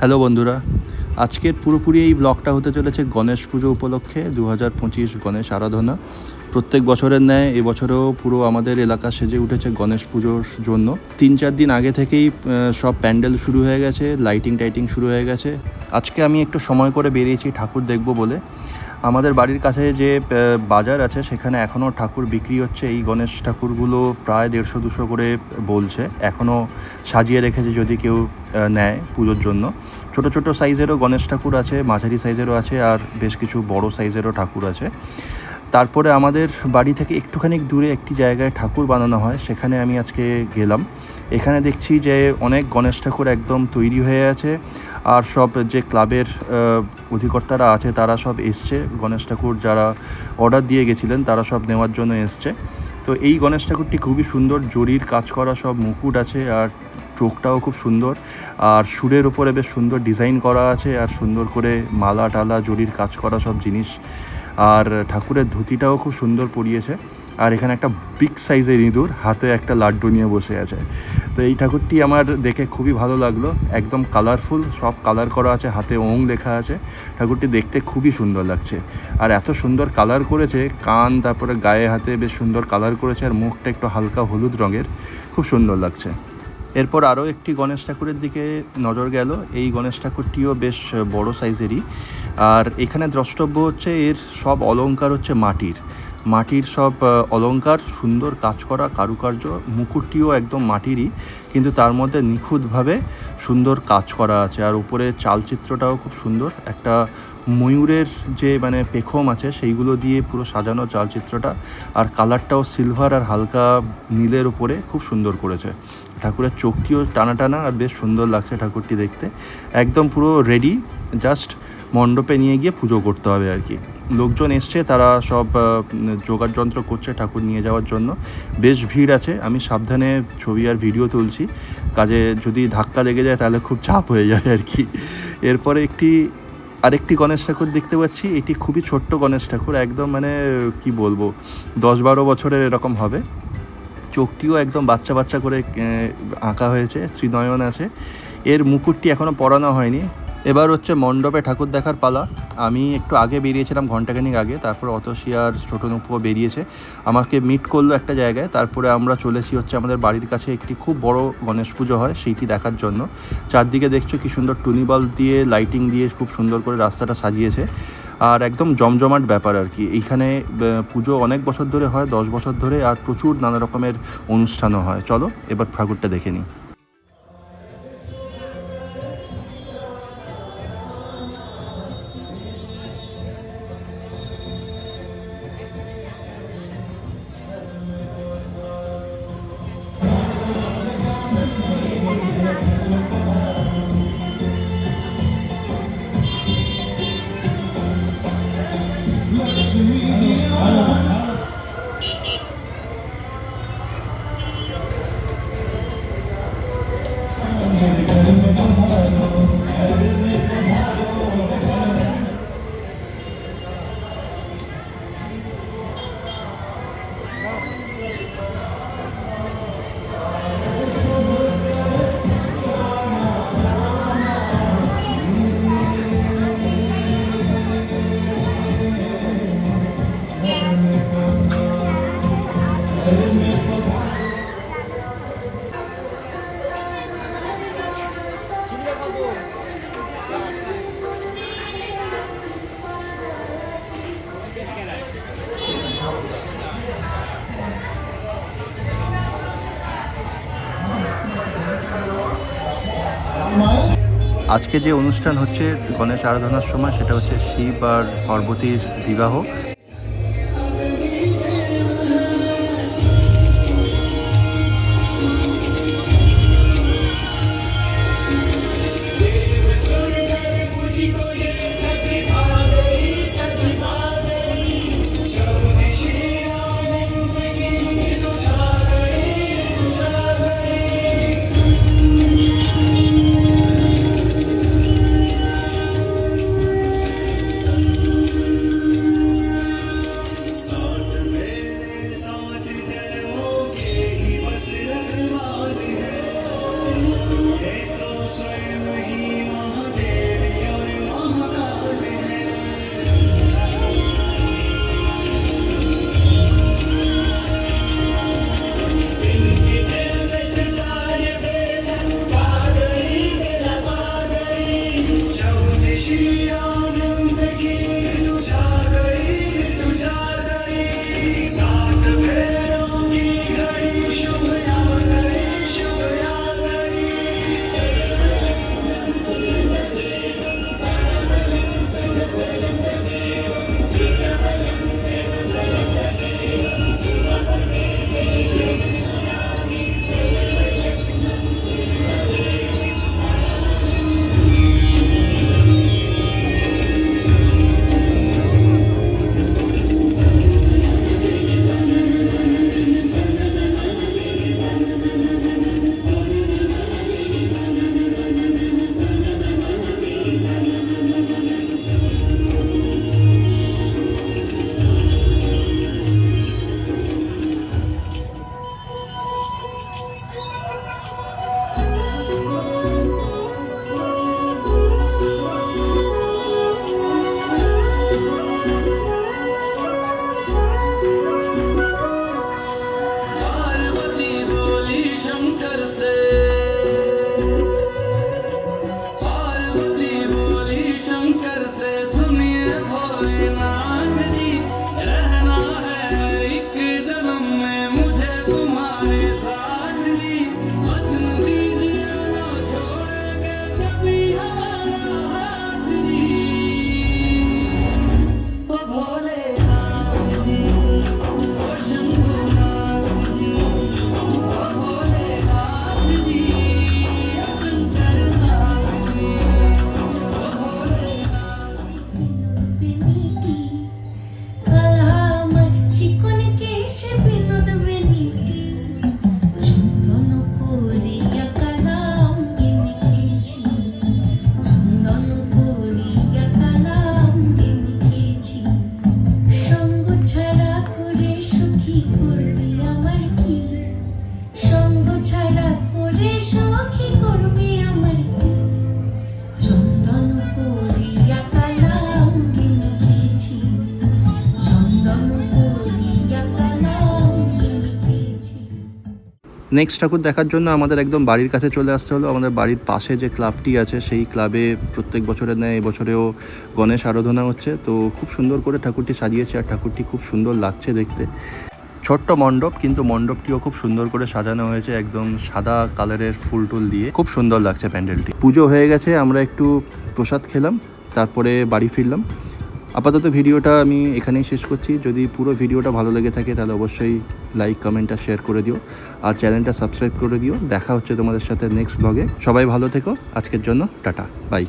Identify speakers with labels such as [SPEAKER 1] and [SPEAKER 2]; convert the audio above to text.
[SPEAKER 1] Hello বন্ধুরা, আজকের পুরোপুরি এই ব্লগটা হতে চলেছে গণেশ পুজো উপলক্ষে দু হাজার পঁচিশ গণেশ আরাধনা। প্রত্যেক বছরের ন্যায় এবছরও পুরো আমাদের এলাকা সেজে উঠেছে গণেশ পুজোর জন্য। তিন চার দিন আগে থেকেই সব প্যান্ডেল শুরু হয়ে গেছে, লাইটিং টাইটিং শুরু হয়ে গেছে। আজকে আমি একটু সময় করে বেরিয়েছি, ঠাকুর দেখব বলে। আমাদের বাড়ির কাছে যে বাজার আছে, সেখানে এখনও ঠাকুর বিক্রি হচ্ছে। এই গণেশ ঠাকুরগুলো প্রায় দেড়শো, দুশো করে বলছে। এখনও সাজিয়ে রেখেছে যদি কেউ নেয় পুজোর জন্য। ছোট ছোট সাইজেরও গণেশ ঠাকুর আছে, মাঝারি সাইজেরও আছে, আর বেশ কিছু বড় সাইজেরও ঠাকুর আছে। তারপরে আমাদের বাড়ি থেকে একটুখানি দূরে একটি জায়গায় ঠাকুর বানানো হয়, সেখানে আমি আজকে গেলাম। এখানে দেখছি যে অনেক গণেশ ঠাকুর একদম তৈরি হয়ে আছে, আর সব যে ক্লাবের অধিকর্তারা আছে তারা সব এসছে। গণেশ ঠাকুর যারা অর্ডার দিয়ে গেছিলেন, তারা সব নেওয়ার জন্য এসছে। তো এই গণেশ ঠাকুরটি খুবই সুন্দর, জরির কাজ করা সব মুকুট আছে, আর চোখটাও খুব সুন্দর। আর সুরের ওপরে বেশ সুন্দর ডিজাইন করা আছে, আর সুন্দর করে মালা টালা জরির কাজ করা সব জিনিস আর ঠাকুরের ধুতিটাও খুব সুন্দর পরিয়েছে। আর এখানে একটা বিগ সাইজের ইঁদুর, হাতে একটা লাড্ডু নিয়ে বসে আছে। তো এই ঠাকুরটি আমার দেখে খুবই ভালো লাগল, একদম কালারফুল সব কালার করা আছে, হাতে ওং লেখা আছে। ঠাকুরটি দেখতে খুবই সুন্দর লাগছে। আর এত সুন্দর কালার করেছে, কান, তারপরে গায়ে হাতে বেশ সুন্দর কালার করেছে, আর মুখটা একটু হালকা হলুদ রঙের, খুব সুন্দর লাগছে। এরপর আরও একটি গণেশ ঠাকুরের দিকে নজর গেল। এই গণেশ ঠাকুরটিও বেশ বড় সাইজেরই। আর এখানে দ্রষ্টব্য হচ্ছে এর সব অলঙ্কার হচ্ছে মাটির। মাটির সব আহ, অলংকার সুন্দর কাজ করা কারুকার্য মুকুটটিও একদম মাটিরই কিন্তু তার মধ্যে নিখুঁতভাবে সুন্দর কাজ করা আছে। আর উপরে চালচিত্রটাও খুব সুন্দর। একটা ময়ূরের যে মানে পেখম আছে সেইগুলো দিয়ে পুরো সাজানো চালচিত্রটা। আর কালারটাও সিলভার আর হালকা নীলের উপরে খুব সুন্দর করেছে। ঠাকুরের চোখটিও টানা টানা আর বেশ সুন্দর লাগছে ঠাকুরটি দেখতে। একদম পুরো রেডি জাস্ট মণ্ডপে নিয়ে গিয়ে পুজো করতে হবে আর কি। লোকজন এসছে তারা সব আহ, জোগাড় যন্ত্র করছে ঠাকুর নিয়ে যাওয়ার জন্য। বেশ ভিড় আছে আমি সাবধানে ছবি আর ভিডিও তুলছি। কাজে যদি ধাক্কা লেগে যায় তাহলে খুব চাপ হয়ে যায় আর কি। এরপরে একটি আরেকটি গণেশ ঠাকুর দেখতে পাচ্ছি এটি খুবই ছোট্ট গণেশ ঠাকুর একদম মানে কি বলব দশ বারো বছরের এরকম হবে। চোখটিও একদম বাচ্চা বাচ্চা করে আঁকা হয়েছে ত্রিনয়ন আছে। এর মুকুটটি এখনও পরানো হয়নি। এবার হচ্ছে মণ্ডপে ঠাকুর দেখার পালা। আমি একটু আগে বেরিয়েছিলাম ঘন্টাখানিক আগে, তারপর অতসী আর ছোটো নুপুও বেরিয়েছে। আমাকে মিট করল একটা জায়গায়, তারপরে আমরা চলেছি হচ্ছে আমাদের বাড়ির কাছে একটি খুব বড় গণেশ পুজো হয় সেইটি দেখার জন্য। চারদিকে দেখছ কি সুন্দর টুনি বাল্ব দিয়ে লাইটিং দিয়ে খুব সুন্দর করে রাস্তাটা সাজিয়েছে। আর একদম জমজমাট ব্যাপার আর কি। এইখানে পুজো অনেক বছর ধরে হয়, দশ বছর ধরে, আর প্রচুর নানা রকমের অনুষ্ঠানও হয়। চলো, এবার ঠাকুরটা দেখে নিই। আজকে যে অনুষ্ঠান হচ্ছে গণেশ আরাধনার সময় সেটা হচ্ছে শিব আর পার্বতীর বিবাহ। নেক্সট ঠাকুর দেখার জন্য আমাদের একদম বাড়ির কাছে চলে আসতে হলো। আমাদের বাড়ির পাশে যে ক্লাবটি আছে, সেই ক্লাবে প্রত্যেক বছরের ন্যায় এবছরেও গণেশ আরাধনা হচ্ছে। তো খুব সুন্দর করে ঠাকুরটি সাজিয়েছে আর ঠাকুরটি খুব সুন্দর লাগছে দেখতে। ছোট্ট মণ্ডপ, কিন্তু মণ্ডপটিও খুব সুন্দর করে সাজানো হয়েছে একদম সাদা কালারের ফুল টুল দিয়ে। খুব সুন্দর লাগছে প্যান্ডেলটি। পুজো হয়ে গেছে, আমরা একটু প্রসাদ খেলাম, তারপরে বাড়ি ফিরলাম। আপাতত ভিডিওটা আমি এখানেই শেষ করছি। যদি পুরো ভিডিওটা ভালো লেগে থাকে, তাহলে অবশ্যই লাইক কমেন্ট আর শেয়ার করে দিও। আর চ্যানেলটা সাবস্ক্রাইব করে দিও। দেখা হচ্ছে তোমাদের সাথে নেক্সট ব্লগে সবাই ভালো থেকো। আজকের জন্য টাটা। বাই